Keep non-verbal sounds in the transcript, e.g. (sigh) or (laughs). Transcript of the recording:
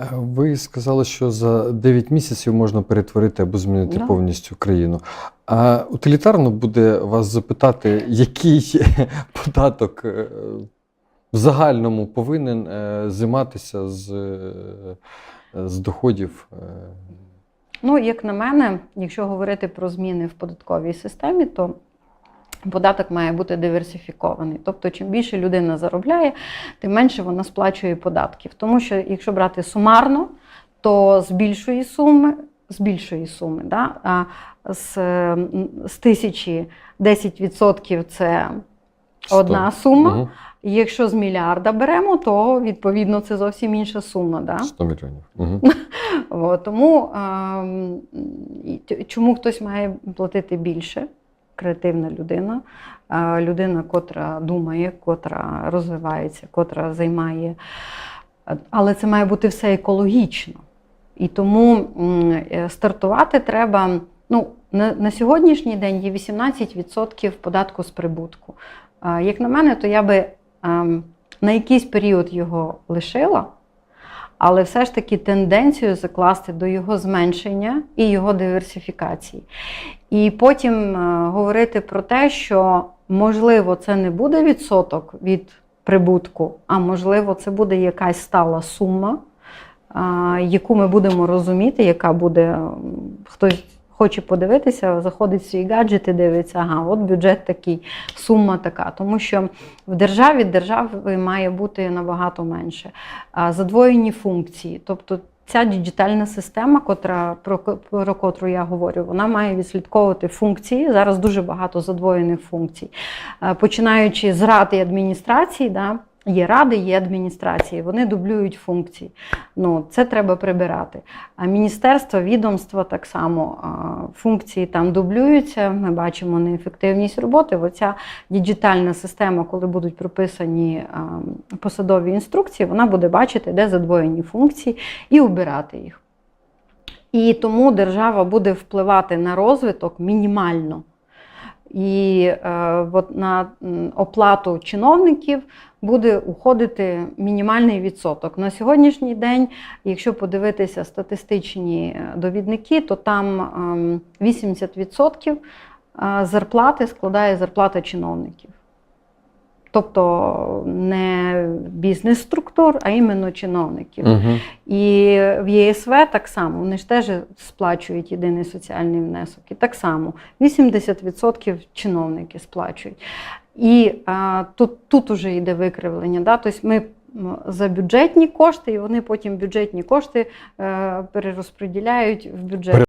Е, Ви сказали, що за 9 місяців можна перетворити або змінити Да. повністю країну. А утилітарно буде вас запитати, який (laughs) податок е, в загальному повинен е, займатися з, з доходів. Ну, як на мене, якщо говорити про зміни в податковій системі, то податок має бути диверсифікований. Тобто, чим більше людина заробляє, тим менше вона сплачує податків. Тому що, якщо брати сумарно, то з більшої суми, з більшої суми, да, а з, з тисячі 10% це сто. одна сума. І Якщо з мільярда беремо, то відповідно це зовсім інша сума. Да? 100 мільйонів. (laughs) От, тому ем, чому хтось має платити більше? Креативна людина, е, людина, котра думає, котра розвивається, котра займає. Але це має бути все екологічно. І тому е, стартувати треба. Ну, на, на сьогоднішній день є 18% податку з прибутку. Е, Як на мене, то я би ем, на якийсь період його лишила, але все ж таки тенденцію закласти до його зменшення і його диверсифікації. І потім е, говорити про те, що можливо це не буде відсоток від прибутку, а можливо, це буде якась стала сума, е, яку ми будемо розуміти, яка буде хтось. Хоче подивитися, заходить в свій гаджет і дивиться, ага, от бюджет такий, сума така. Тому що в державі держави має бути набагато менше. Задвоєні функції. Тобто ця діджитальна система, котра, про, про котру я говорю, вона має відслідковувати функції. Зараз дуже багато задвоєних функцій. Починаючи з рад адміністрації, да, є ради, є адміністрації, вони дублюють функції. Ну, це треба прибирати. А міністерства, відомства так само функції там дублюються. Ми бачимо неефективність роботи. Оця діджитальна система, коли будуть прописані посадові інструкції, вона буде бачити, де задвоєні функції, і обирати їх. І тому держава буде впливати на розвиток мінімально. І е, от на оплату чиновників буде уходити мінімальний відсоток. На сьогоднішній день, якщо подивитися статистичні е, довідники, то там ем, 80% е, зарплати складає зарплата чиновників. Тобто не бізнес-структур, а іменно чиновників. Мгм. І в ЄСВ так само, вони ж теж сплачують єдиний соціальний внесок. І так само 80% чиновники сплачують. І а, тут, тут уже йде викривлення. Да? Тобто ми за бюджетні кошти, і вони потім бюджетні кошти е, перерозподіляють в бюджет.